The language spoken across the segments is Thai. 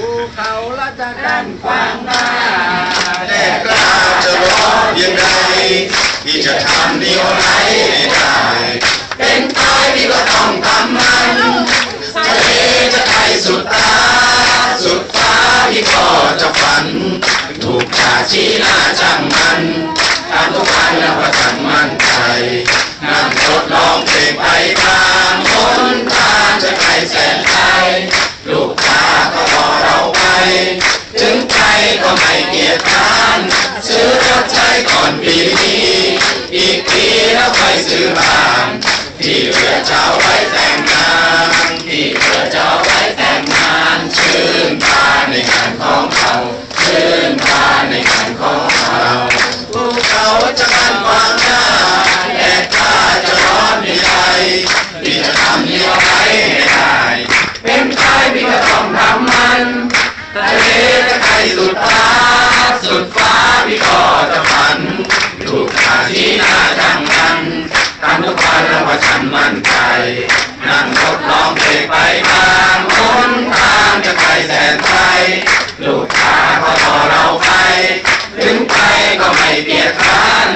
ภูเขาละจะกันขวางหน้าแน่กล้าจะรอเพียงใดที่จะทำเดียวไรให้ได้เป็นตายพี่ก็ต้องทำมันทะเลจะไกลสุดตา สุดฟ้าพี่ก็จะฝัน ถูกจ่าชี้หน้าจังมันทำทุกวันแล้วว่าจังมั่นใจนั่งรถร้องเพลงไปตามคนทาจะไกลแสนไกล ถึงใครก็ไม่เกียจค้านซื้อรถใช้ก่อนปีนี้ อีกปีแล้วค่อยซื้อบ้านที่เหลือเจ้าไว้แต่งงานที่เหลือเจ้าไว้แต่งงานชื่นบานในงานของเขาชื่นบานในงานของ สุดฟ้าสุดฟ้าพี่ก็จะฝันถูกขาที่หน้าจังกันทำทุกวันแล้วว่าฉันมั่นใจ นั่งรถร้องเพลงไปตามคนทางจะไกลแสนไกลลูกค้าก็รอเราไป ถึงไปก็ไม่เบียดคร้าน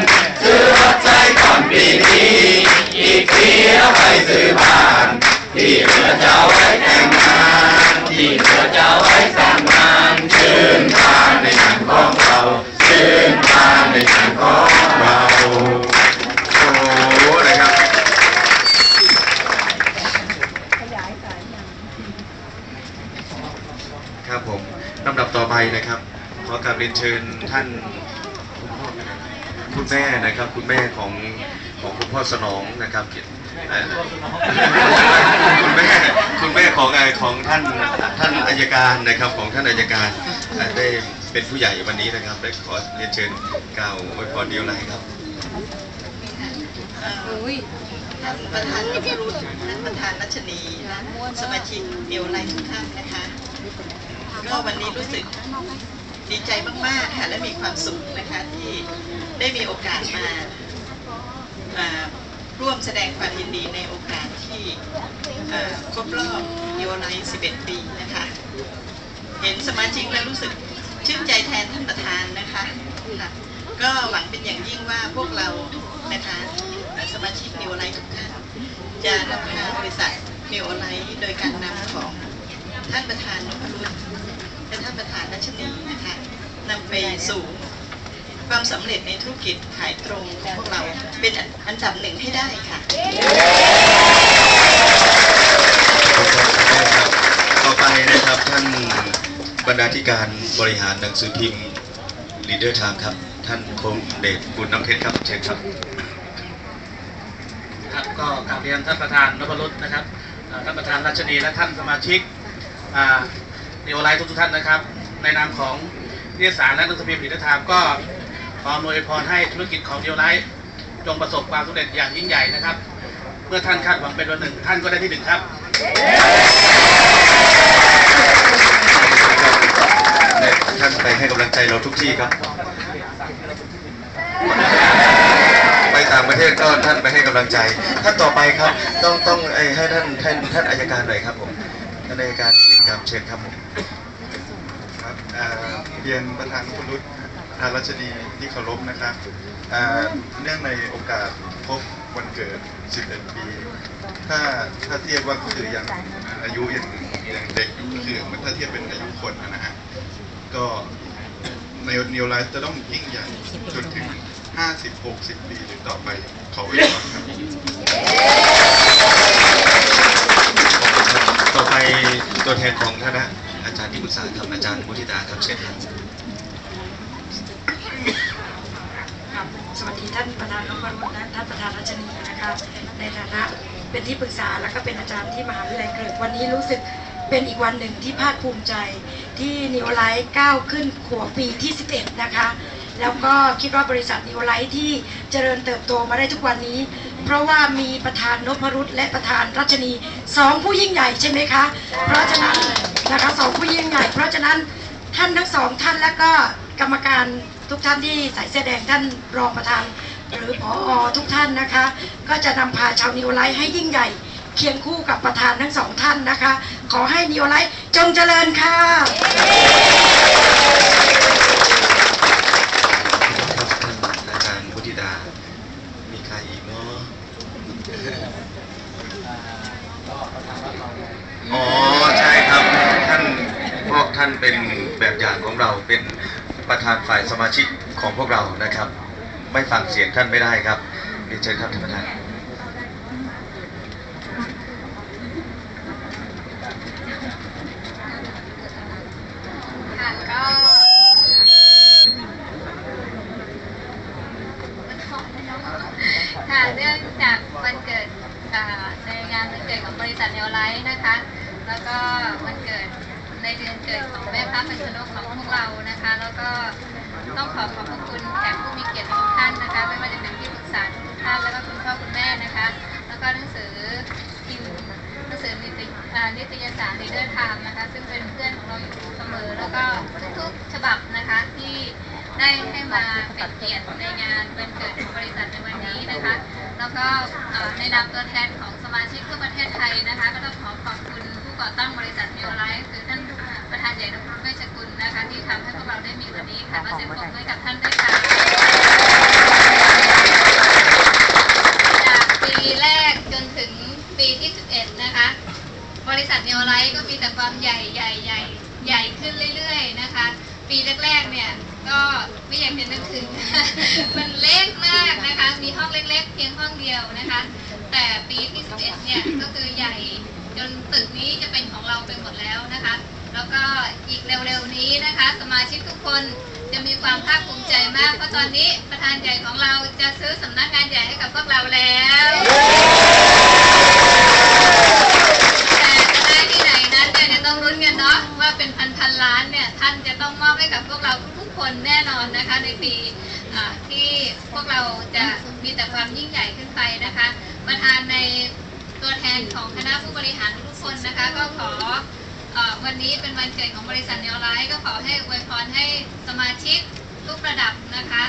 ซื้อรถใช้ก่อนปีนี้อีกปีแล้วไปซื้อบ้าน ที่เหลือจะเอาไว้แต่งงาน เรียนเชิญท่านคุณแม่นะครับ คุณแม่ของของคุณพ่อสนองนะครับคุณแม่คุณแม่ของเอ่อของท่านท่านอายการนะครับของท่านอายการได้เป็นผู้ใหญ่วันนี้นะครับได้ขอเรียนเชิญกล่าวอวยพรเดียวไรครับท่านประธานนพรุษท่านประธานรัชนีสมาชิกเดียวไลทุกท่านนะคะก็วันนี้รู้สึก ดีใจมากๆค่ะและมีความสุขนะคะที่ได้มีโอกาสมาอ่าร่วมแสดงความยินดีในโอกาสที่ครบรอบยวไลน์11 ปีนะคะ เห็นสมาชิกแล้วรู้สึกชื่นใจแทนท่านประธานนะคะค่ะก็หวังเป็นอย่างยิ่งว่าพวกเรานะคะสมาชิกนิวไลท์ทุกท่านจะนำพาบริษัทนิวไลท์โดยการนำของท่านประธานนพรุษ และท่านประธานรัชนีนะคะนำไปสู่ความสำเร็จในธุรกิจขายตรงของพวกเราเป็นอันดับหนึ่งให้ได้ค่ะ ต่อไปนะครับท่านบรรณาธิการบริหารหนังสือพิมพ์ Leader Time ครับ ท่านคงเดชบุญน้ำเพชรครับเชิญครับ ครับก็กราบเรียนท่านประธานนพรุษนะครับอ่าท่านประธานรัชนีและท่านสมาชิก เดียวไลท์ทุกท่านนะครับ ในนามของนิตยสารและนังสือพิมพ์ผลิตธรรมก็ขออำนวยพรให้ธุรกิจของเดียวไลท์จงประสบความสำเร็จอย่างยิ่งใหญ่นะครับ เมื่อท่านคาดหวังเป็นวันหนึ่ง ท่านก็ได้ที่หนึ่งครับท่านไปให้กำลังใจเราทุกที่ครับ ไปต่างประเทศก็ท่านไปให้กำลังใจ ท่านต่อไปครับ ต้องต้องเอ้ให้ท่านท่านท่านอายการหน่อยครับผมท่านอายการ ครับเชิญครับผมครับเรียนประธานคุณรุตประธารัชดีที่เคารพนะครับเนื่องในโอกาสครบวันเกิด 11 ปี ถ้าถ้าเทียบว่าก็คือยังอายุยังยังเด็กอยู่ก็คือมือนถ้าเทียบเป็นอายุคนนะฮะก็ในนิวไลฟ์จะต้องยิ่งใหญ่จนถึง 50-60 ปีหรือต่อไปขอไว้ก่อนครับ ตัวแทนของคณะอาจารย์ที่ปรึกษาครับอาจารย์มุทิตาครับเชิญครับสวัสดีท่านประธานนพรุษและท่านประธานรัชนีนะคะในฐานะเป็นที่ปรึกษาแล้วก็เป็นอาจารย์ที่มหาวิทยาลัยเกริกวันนี้รู้สึกเป็นอีกวันหนึ่งที่ภาคภูมิใจที่นิวไลท์ก้าวขึ้นขวบปีที่ 11 นะคะ แล้วก็คิดว่าบริษัทนิวไลท์ที่เจริญเติบโตมาได้ทุกวันนี้ เพราะว่ามีประธานนพรุษและประธานรัชนีสองผู้ยิ่งใหญ่ใช่ไหมคะ เพราะฉะนั้นนะคะสองผู้ยิ่งใหญ่ เพราะฉะนั้นท่านทั้งสองท่านและก็กรรมการทุกท่านที่ใส่เสื้อแดงท่านรองประธาน หรือผออทุกท่านนะคะ ก็จะนำพาชาวนิวไลท์ให้ยิ่งใหญ่เคียงคู่กับประธานทั้งสองท่านนะคะ ขอให้นิโอไลท์จงเจริญค่ะ ครับท่านอาจารย์พุทธิดา มีใครอีกเนาะ อ๋อใช่ครับท่านเพราะท่านเป็นแบบอย่างของเราเป็นประธานฝ่ายสมาชิก ของพวกเรานะครับ ไม่ฟังเสียงท่านไม่ได้ครับเรียนเชิญครับท่านประธาน มาเป็นเกียรติในงานวันเกิดของบริษัทในวันนี้นะคะ แล้วก็ในนามตัวแทนของสมาชิกทั่วประเทศไทยนะคะ ก็ต้องขอขอบคุณผู้ก่อตั้งบริษัท New Life คือท่านประธานใหญ่ดรเวชกุลนะคะ ที่ทำให้พวกเราได้มีวันนี้ค่ะก็เสียงปรบมือกับท่านด้วยค่ะจากปีแรกจนถึงปีที่ 11 นะคะ บริษัทเนวไลท์ก็มีแต่ความใหญ่ใหญ่ใหญ่ใหญ่ขึ้นเรื่อยๆนะคะ ปีแรกๆเนี่ย ก็ไม่อยากจะนึกถึง มันเล็กมากนะคะ มีห้องเล็ก ๆ เพียงห้องเดียวนะคะ แต่ปีที่ 11 เนี่ยก็คือใหญ่จนตึกนี้จะเป็นของเราไปหมดแล้วนะคะ แล้วก็อีกเร็วๆนี้นะคะ สมาชิกทุกคนจะมีความภาคภูมิใจมาก เพราะตอนนี้ประธานใหญ่ของเราจะซื้อสำนักงานใหญ่ให้กับพวกเราแล้วแต่จะได้ที่ไหนนั้นเนี่ยต้องรุ้นกันเนาะว่าเป็นพันพันๆล้านเนี่ยท่านจะต้องมอบให้กับพวกเราทุก คนแน่นอนนะคะในปีที่พวกเราจะมีแต่ความยิ่งใหญ่ขึ้นไปนะคะประธานในตัวแทนของคณะผู้บริหารทุกคนนะคะ ก็ขออวันนี้เป็นวันเกิดของบริษัทเนวไลท์ก็ขอให้อวยพรให้สมาชิกทุกระดับนะคะ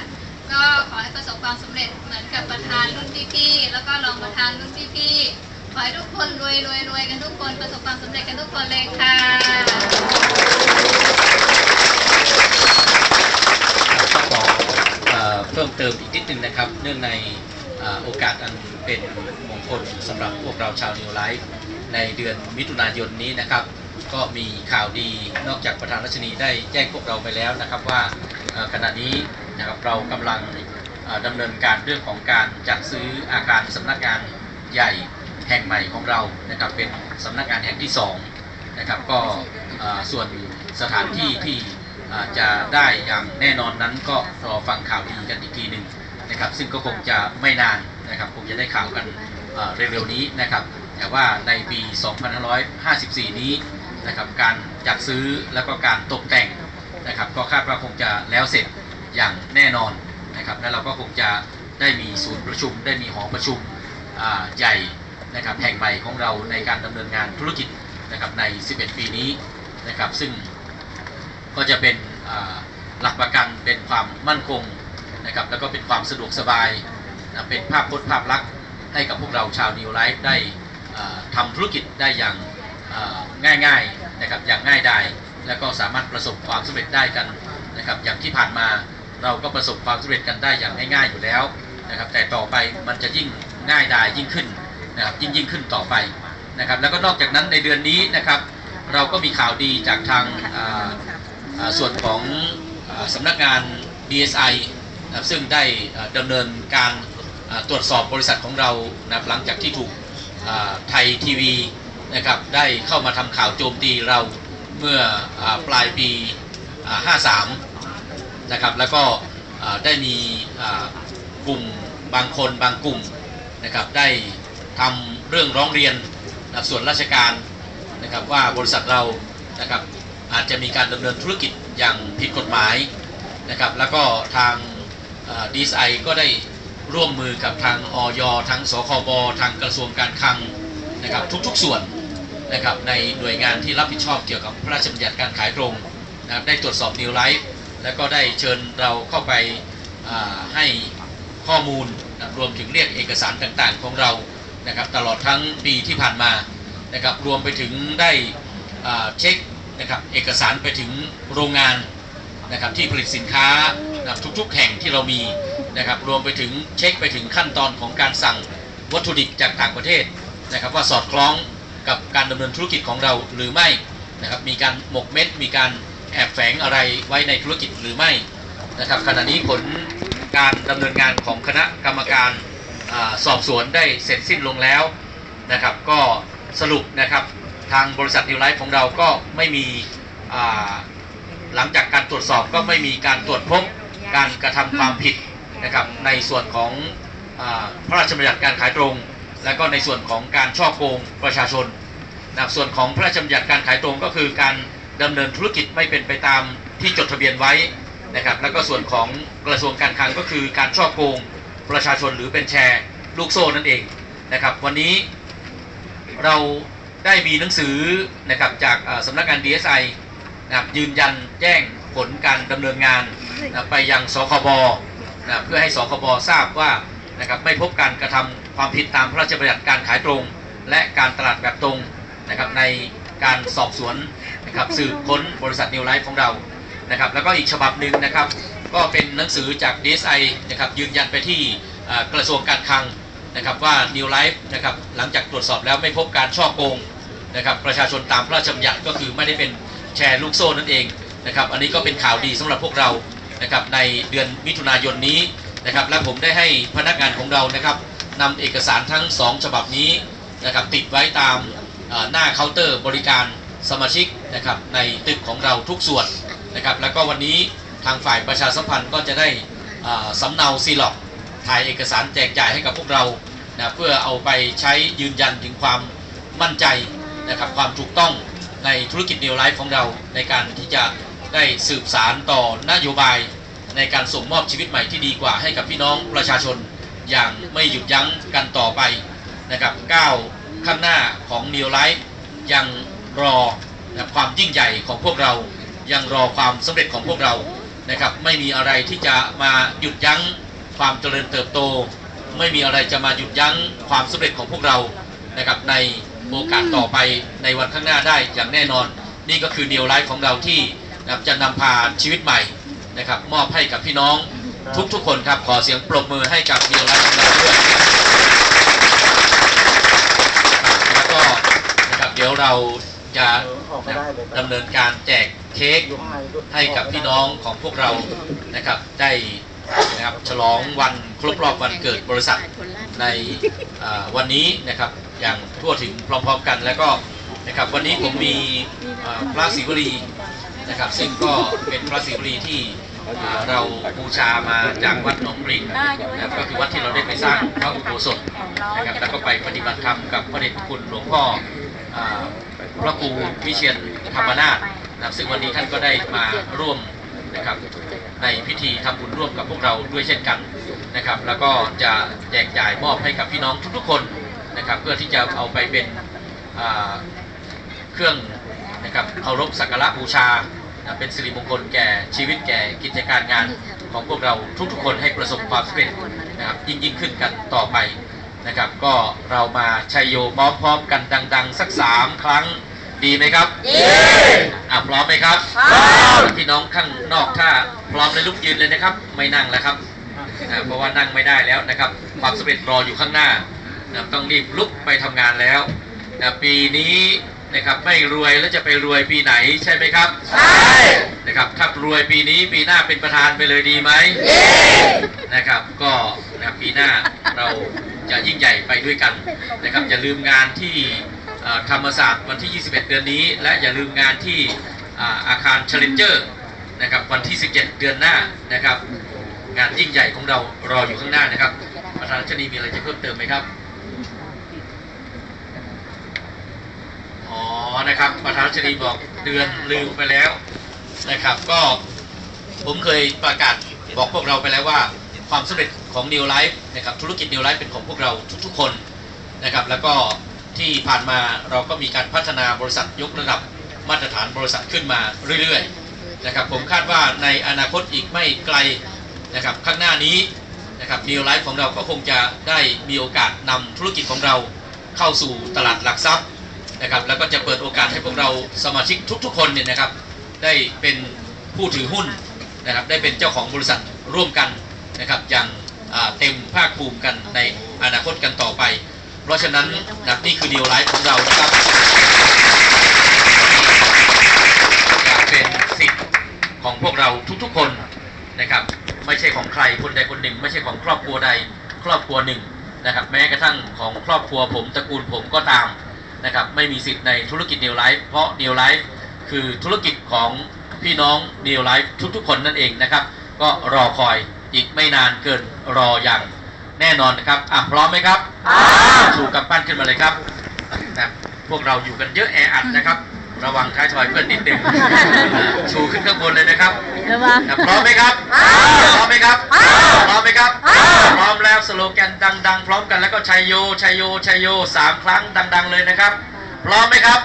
ก็ขอให้ประสบความสำเร็จเหมือนกับประธานรุ่นพี่ๆแล้วก็รองประธานรุ่นพี่ๆขอให้ทุกคนรวยรวยรวยกันทุกคนประสบความสำเร็จกันทุกคนเลยค่ะ ขอ เพิ่มเติมอีกนิดนึงนะครับ เนื่องในอโอกาสอันเป็นมงคลสำหรับพวกเราชาวนิวไลฟ์ในเดือนมิถุนายนนี้นะครับ ก็มีข่าวดีนอกจากประธานรัชนีได้แจ้งพวกเราไปแล้วนะครับว่าขณะนี้นะครับเรากำลังดำเนินการเรื่องของการจัดซื้ออาคารสำนักงานใหญ่แห่งใหม่ของเรานะครับเป็นสำนักงานแห่งที่สองนะครับก็ส่วนสถานที่ที่ จะได้อย่างแน่นอนนั้นก็รอฟังข่าวดีกันอีกทีหนึ่งนะครับ ซึ่งก็คงจะไม่นานนะครับคงจะได้ข่าวกันเร็วๆนี้นะครับ แต่ว่าในปี 2554 นี้นะครับการจัดซื้อแล้วก็การตกแต่งนะครับ ก็คาดว่าคงจะแล้วเสร็จอย่างแน่นอนนะครับและเราก็คงจะได้มีศูนย์ประชุม ได้มีหอประชุมใหญ่นะครับแห่งใหม่ของเราในการดำเนินงานธุรกิจนะครับใน 11 ปีนี้นะครับซึ่ง ก็จะเป็นหลักประกันเป็นความมั่นคงนะครับแล้วก็เป็นความสะดวกสบายนะเป็นภาพพจน์ภาพลักษณ์ให้กับพวกเราชาวนิวไลฟ์ได้อ่าทำธุรกิจได้อย่างอ่าง่ายๆนะครับอย่างง่ายดายแล้วก็สามารถประสบความสำเร็จได้กันนะครับอย่างที่ผ่านมาเราก็ประสบความสำเร็จกันได้อย่างง่ายๆอยู่แล้วนะครับแต่ต่อไปมันจะยิ่งง่ายดายยิ่งขึ้นนะครับยิ่งยิ่งขึ้นต่อไปนะครับแล้วก็นอกจากนั้นในเดือนนี้นะครับเราก็มีข่าวดีจากทางา ส่วนของอสำนักงาน DSI นะซึ่งได้ดำเนินการตรวจสอบบริษัทของเรานะหลังจากที่ถูกไทยทีวีนะครับได้เข้ามาทำข่าวโจมตีเราเมื่ออปลายปี 53 นะครับแล้วก็ได้มีกลุ่มบางคนบางกลุ่มนะครับได้ทำเรื่องร้องเรียนนะส่วนราชการนะครับว่าบริษัทเรานะครับ อาจจะมีการดำเนินธุรกิจอย่างผิดกฎหมายนะครับ แล้วก็ทางดีไอก็ได้ร่วมมือกับทางออยทั้งสคบทางกระทรวงการคลังนะครับทุกๆส่วนนะครับในหน่วยงานที่รับผิดชอบเกี่ยวกับพระราชบัญญัติการขายตรงนะครับได้ตรวจสอบนิวไลฟ์แล้วก็ได้เชิญเราเข้าไปาให้ข้อมูลนะรวมถึงเรียกเอกสารต่างๆของเรานะครับตลอดทั้งปีที่ผ่านมานะครับรวมไปถึงได้เช็ค นะครับเอกสารไปถึงโรงงานนะครับที่ผลิตสินค้านะครับทุกๆแห่งที่เรามีนะครับรวมไปถึงเช็คไปถึงขั้นตอนของการสั่งวัตถุดิบจากต่างประเทศนะครับว่าสอดคล้องกับการดำเนินธุรกิจของเราหรือไม่นะครับมีการหมกเม็ดมีการแอบแฝงอะไรไว้ในธุรกิจหรือไม่นะครับขณะนี้ผลการดำเนินงานของคณะกรรมการอสอบสวนได้เสร็จสิ้นลงแล้วนะครับก็สรุปนะครับ ทางบริษัทนิวไลฟ์ของเราก็ไม่มีหลังจากการตรวจสอบก็ไม่มีการตรวจพบการกระทำความผิดนะครับในส่วนของอพระราชบัญญัติการขายตรง และก็ในส่วนของการช่อโกงประชาชนนะส่วนของพระราชบัญญัติการขายตรงก็คือการดำเนินธุรกิจไม่เป็นไปตามที่จดทะเบียนไว้นะครับแล้วก็ส่วนของกระทรวงการคลังก็คือการช่อโกงประชาชนหรือเป็นแชร์ลูกโซ่นั่นเองนะครับวันนี้เรา ได้มีหนังสือนะครับจากอ่าสำนักงาน DSI นะครับยืนยันแจ้งผลการดำเนินงานนะไปยังสคบนะเพื่อให้สคบทราบว่านะครับไม่พบการกระทำความผิดตามพระราชบัญญัติการขายตรง และการตลาดแบบตรงนะครับในการสอบสวนนะครับสืบค้นบริษัทนิวไลฟ์ของเรานะครับแล้วก็อีกฉบับหนึ่งนะครับก็เป็นหนังสือจาก DSI นะครับยืนยันไปที่กระทรวงการคลังนะครับว่า New Life นะครับหลังจากตรวจสอบแล้วไม่พบการช่อโกง นะครับประชาชนตามพระราชบัญญัติก็คือไม่ได้เป็นแชร์ลูกโซ่นั่นเองนะครับอันนี้ก็เป็นข่าวดีสำหรับพวกเรานะครับในเดือนมิถุนายนนี้นะครับและผมได้ให้พนักงานของเรานะครับนำเอกสารทั้ง 2 ฉบับนี้นะครับติดไว้ตามหน้าเคาน์เตอร์บริการสมาชิกนะครับในตึกของเราทุกส่วนนะครับแล้วก็วันนี้ทางฝ่ายประชาสัมพันธ์ก็จะได้อ่าสำเนาซีล็อกถ่ายเอกสารแจกจ่ายให้กับพวกเรานะเพื่อเอาไปใช้ยืนยันถึงความมั่นใจ นะครับความถูกต้องในธุรกิจเดียวไลฟ์ของเราในการที่จะได้สืบสารต่อนโยบายในการส่งมอบชีวิตใหม่ที่ดีกว่าให้กับพี่น้องประชาชน อย่างไม่หยุดยั้งกันต่อไปนะครับก้าวข้างหน้าของ New Life ยังรอนะความยิ่งใหญ่ของพวกเรา ยังรอความสำเร็จของพวกเรานะครับไม่มีอะไรที่จะมาหยุดยั้งความเจริญเติบโต ไม่มีอะไรจะมาหยุดยั้งความสำเร็จของพวกเรานะครับใน โอกาสต่อไปในวันข้างหน้าได้อย่างแน่นอน นี่ก็คือเดียวไลฟ์ของเราที่นะครับจะนำพาชีวิตใหม่นะครับ มอบให้กับพี่น้องทุกๆคนครับขอเสียงปรบมือให้กับเดียวไลฟ์ของเราด้วยแล้วก็นะครับเดี๋ยวเราจะดำเนินการแจกเค้กให้กับพี่น้องของพวกเรานะครับได้นะครับฉลองวันครบรอบวันเกิดบริษัทในวันนี้นะครับ อย่างทั่วถึงพร้อมๆกันแล้วก็นะครับวันนี้ผมมีอ่าพระศิวลีนะครับ ซึ่งก็เป็นพระศิวลีที่เราบูชามาจากวัดหนองปริงนะครับก็คือวัดที่เราได้ไปสร้างพระอุโบสถนะครับแล้วก็ไปปฏิบัติธรรมกับพระเดชคุณหลวงพ่อพระครูวิเชียนธรรมนาถนะครับซึ่งวันนี้ท่านก็ได้มาร่วมนะครับในพิธีทำบุญร่วมกับพวกเราด้วยเช่นกันนะครับ แล้วก็จะแจกจ่ายมอบให้กับพี่น้องทุกๆคน นะครับ เพื่อที่จะเอาไปเป็นอ่าเครื่องนะครับเคารพสักการะบูชานะเป็นสิริมงคลแก่ชีวิตแก่กิจการงานของพวกเราทุกๆคนให้ประสบความสำเร็จนะครับยิ่งยิ่งขึ้นกันต่อไปนะครับ ก็เรามาชัยโยพร้อมๆกันดัง ๆ สักสามครั้งดีไหมครับดีอะพร้อมไหมครับพร้อมพี่น้องข้างนอกถ้าพร้อมเลยลุกยืนเลยนะครับ ไม่นั่งแล้วครับนะเพราะว่านั่งไม่ได้แล้วนะครับ ความสำเร็จรออยู่ข้างหน้า นะต้องรีบลุกไปทำงานแล้วนะปีนี้นะครับไม่รวยแล้วจะไปรวยปีไหนใช่ไหมครับ ใช่นะครับถ้ารวยปีนี้ปีหน้าเป็นประธานไปเลยดีไหมนะครับก็นะครับปีหน้าเราจะยิ่งใหญ่ไปด้วยกันนะครับอย่าลืมงานที่เอ่อธรรมศาสตร์วันที่ 21 เดือนนี้ และอย่าลืมงานที่อ่าอาคารเชลเลนเจอร์นะครับวันที่ 17 เดือนหน้านะครับ งานยิ่งใหญ่ของเรารออยู่ข้างหน้านะครับประธานชนีมีอะไรจะเพิ่มเติมไหมครับ อ๋อ นะครับ ประธานชนีบอกเดือนลืมไปแล้วนะครับ ก็ผมเคยประกาศบอกพวกเราไปแล้วว่า ความสำเร็จของ New Life นะครับธุรกิจ New Life เป็นของพวกเราทุกๆคนนะครับ แล้วก็ที่ผ่านมาเราก็มีการพัฒนาบริษัทยกระดับมาตรฐานบริษัทขึ้นมาเรื่อยๆนะครับ ผมคาดว่าในอนาคตอีกไม่ไกลนะครับข้างหน้านี้นะครับ Neo Life ของเราก็คงจะได้มีโอกาสนำธุรกิจของเราเข้าสู่ตลาดหลักทรัพย์ นะครับแล้วก็จะเปิดโอกาสให้พวกเราสมาชิกทุก ๆ คนเนี่ยนะครับ ได้เป็นผู้ถือหุ้นนะครับ ได้เป็นเจ้าของบริษัทร่วมกันนะครับ อย่างเต็มภาคภูมิกันในอนาคตกันต่อไป เพราะฉะนั้นนับนี่คือ Neo Life ของเรานะครับอยากเป็นสิทธิ์ของพวกเราทุกๆคนนะครับ ไม่ใช่ของใครคนใดคนหนึ่ง ไม่ใช่ของครอบครัวใดครอบครัวหนึ่งนะครับ แม้กระทั่งของครอบครัวผมตระกูลผมก็ตาม นะครับไม่มีสิทธิ์ในธุรกิจ New Life เพราะ New Life คือธุรกิจของพี่น้อง New Life ทุกๆคนนั่นเองนะครับ ก็รอคอยอีกไม่นานเกินรออย่างแน่นอนนะครับอะพร้อมไหมครับชูกำปั้นขึ้นมาเลยครับนะครับพวกเราอยู่กันเยอะแออัดนะครับ ระวังท้ายถอยเพื่อนนิดหนึ่งชูขึ้นข้างบนเลยนะครับพร้อมไหมครับพร้อมไหมครับพร้อมไหมครับพร้อมแล้วสโลแกนดัง ๆ พร้อมกันแล้วก็ชัยโยชัยโยชัยโยสามครั้งดัง ๆ เลยนะครับ พร้อมไหมครับ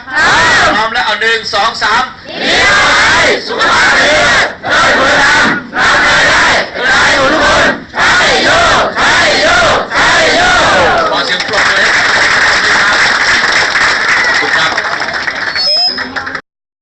พร้อมแล้วเอาหนึ่งสองสามดีไรสุขภาพดีได้บุญทำรับรายได้ได้ทุกคนชัยโยชัย